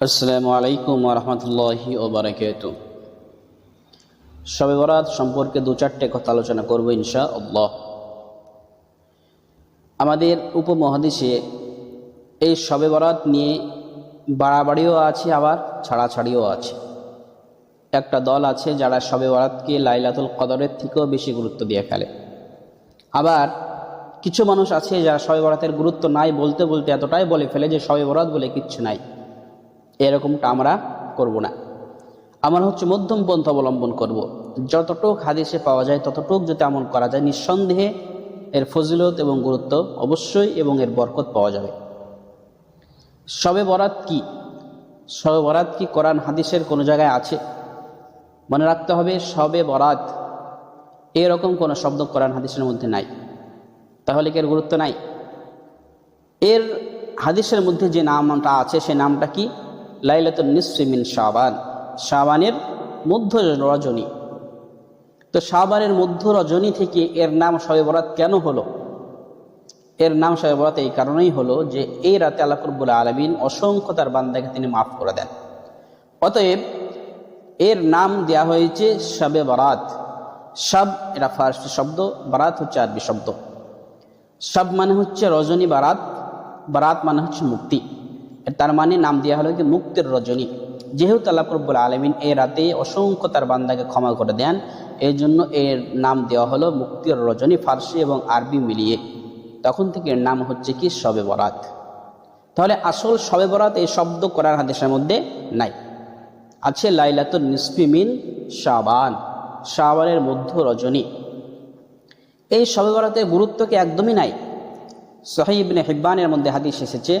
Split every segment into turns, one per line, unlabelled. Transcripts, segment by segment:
আসসালামু আলাইকুম রহমতুল্লাহি ওবরাকাত শবে বরাত সম্পর্কে দু চারটে কথা আলোচনা করব ইনশা আল্লাহ আমাদের উপমহাদেশে এই শবে বরাত নিয়ে বাড়াবাড়িও আছে, আবার ছাড়াছাড়িও আছে। একটা দল আছে যারা শবে বরাতকে লাইলাতুল কদরের থেকেও বেশি গুরুত্ব দিয়ে ফেলে আবার কিছু মানুষ আছে যারা শবে বরাতের গুরুত্ব নাই বলতে বলতে এতটাই বলে ফেলে যে শবে বরাত বলে কিচ্ছু নাই। এরকমটা আমরা করব না। আমরা হচ্ছে মধ্যম পন্থা অবলম্বন করব। যতটুক হাদিসে পাওয়া যায়, ততটুক যদি আমল করা যায়, নিঃসন্দেহে এর ফজিলত এবং গুরুত্ব অবশ্যই এবং এর বরকত পাওয়া যাবে। শবে বরাত কি? শবে বরাত কি কোরআন হাদিসের কোনো জায়গায় আছে? মনে রাখতে হবে শবে বরাত এরকম কোনো শব্দ কোরআন হাদিসের মধ্যে নাই। তাহলে কি এর গুরুত্ব নাই? এর হাদিসের মধ্যে যে নামটা আছে, সে নামটা কি? লাইলাতুল নিসফিমিন শাবান, শাবানের মধ্য রজনী। তো শাবানের মধ্য রজনী থেকে এর নাম শবে বরাত কেন হলো? এর নাম শবে বরাত এই কারণেই হলো যে এই রাতে আল্লাহ করবুল আলমিন অসংখ্য তার বান্দাকে তিনি মাফ করে দেন। অতএব এর নাম দেয়া হয়েছে শবে বরাত। সব এটা ফার্সি শব্দ, বারাত হচ্ছে আরবি শব্দ। সব মানে হচ্ছে রজনী, বারাত। বারাত মানে হচ্ছে মুক্তি। তার মানে নাম দেওয়া হলো যে মুক্তির রজনী। যেহেতু আল্লাহ রব্বুল আলমিন এই রাতে অসংখ্য তার বান্দাকে ক্ষমা করে দেন এই জন্য এর নাম দেওয়া হলো মুক্তির রজনী ফার্সি এবং আরবি মিলিয়ে। তখন থেকে এর নাম হচ্ছে কি শবে বরাত। তাহলে আসল শবে বরাত এই শব্দ করার হাদেশের মধ্যে নাই। আছে লাইলাতুল নিসফিমিন শাবান। শাবানের মধ্য রজনী। এই শবে বরাতের গুরুত্ব কি একদমই নাই? সহিবনে হিব্বানের মধ্যে হাদিস এসেছে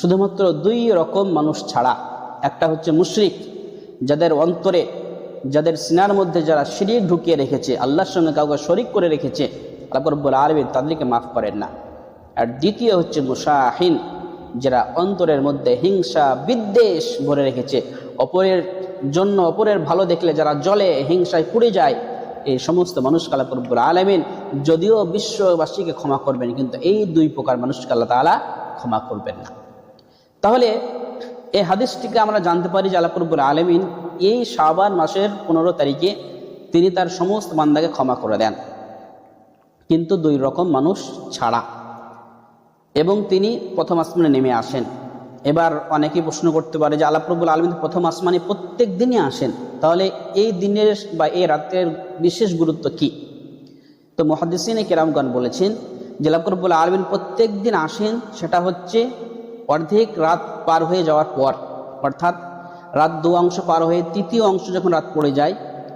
শুধুমাত্র দুই রকম মানুষ ছাড়া, একটা হচ্ছে মুশরিক, যাদের অন্তরে, যাদের সিনার মধ্যে যারা শিরিক ঢুকিয়ে রেখেছে, আল্লাহর সঙ্গে কাউকে শরিক করে রেখেছে আল্লাহরবুল আরবি তাদেরকে মাফ করেন না। আর দ্বিতীয় হচ্ছে মুশাহিন, যারা অন্তরের মধ্যে হিংসা, বিদ্বেষ ভরে রেখেছে, অপরের জন্য অপরের ভালো দেখলে যারা জলে হিংসায় পুড়ে যায়, এই সমস্ত মানুষ কালাপুরবুল আলমিন যদিও বিশ্ববাসীকে ক্ষমা করবেন, কিন্তু এই দুই প্রকার মানুষকে আল্লাহ তালা ক্ষমা করবেন না। তাহলে এই হাদিসটিকে আমরা জানতে পারি যে আল্লাহরবুল আলমিন এই শাবান মাসের পনেরো তারিখে তিনি তার সমস্ত বান্দাকে ক্ষমা করে দেন। কিন্তু দুই রকম মানুষ ছাড়া। এবং তিনি প্রথম আসমানে নেমে আসেন। এবার অনেকেই প্রশ্ন করতে পারে যে আল্লাহরবুল আলমিন প্রথম আসমানে প্রত্যেক দিনই আসেন। তাহলে এই দিনের বা এই রাতের বিশেষ গুরুত্ব কি? তো মহাদিসিনে কেরামগণ বলেছেন যে আল্লাহরবুল আলমিন প্রত্যেক দিন আসেন, সেটা হচ্ছে অর্ধেক রাত পার হয়ে যাওয়ার পর, অর্থাৎ রাত দু অংশ পার হয়ে তৃতীয় অংশ যখন রাত পড়ে যায়,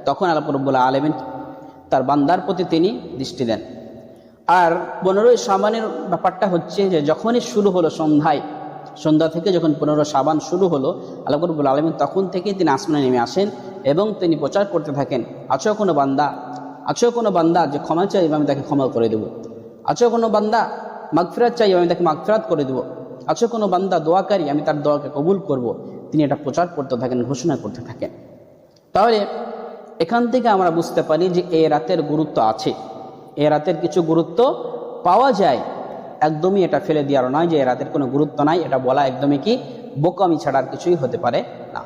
তখন আল্লাহ রব্বুল্লাহ আলমিন তার বান্দার প্রতি তিনি দৃষ্টি দেন। আর পনেরোই সাবানের ব্যাপারটা হচ্ছে যে, যখনই শুরু হলো সন্ধ্যায়, সন্ধ্যা থেকে যখন পনেরো সাবান শুরু হলো, আল্লাহ রব্বুল আলমিন তখন থেকেই তিনি আসমানে নেমে আসেন এবং তিনি প্রচার করতে থাকেন আছো কোনো বান্দা আছো কোনো বান্দা যে ক্ষমা চাই আমি তাকে ক্ষমা করে দেবো। আছো কোনো বান্দা, মাগফিরাত চাই, আমি তাকে মাগফিরাত করে দেবো। আছে কোনো বান্দা দোয়াকারী আমি তার দোয়াকে কবুল করব। তিনি এটা প্রচার করতে থাকেন, ঘোষণা করতে থাকেন। তাহলে এখান থেকে আমরা বুঝতে পারি যে এ রাতের গুরুত্ব আছে। এ রাতের কিছু গুরুত্ব পাওয়া যায়। একদমই এটা ফেলে দেওয়ার নয় যে এ রাতের কোনো গুরুত্ব নাই, এটা বলা একদমই কি, বোকামি ছাড়ার কিছুই হতে পারে না।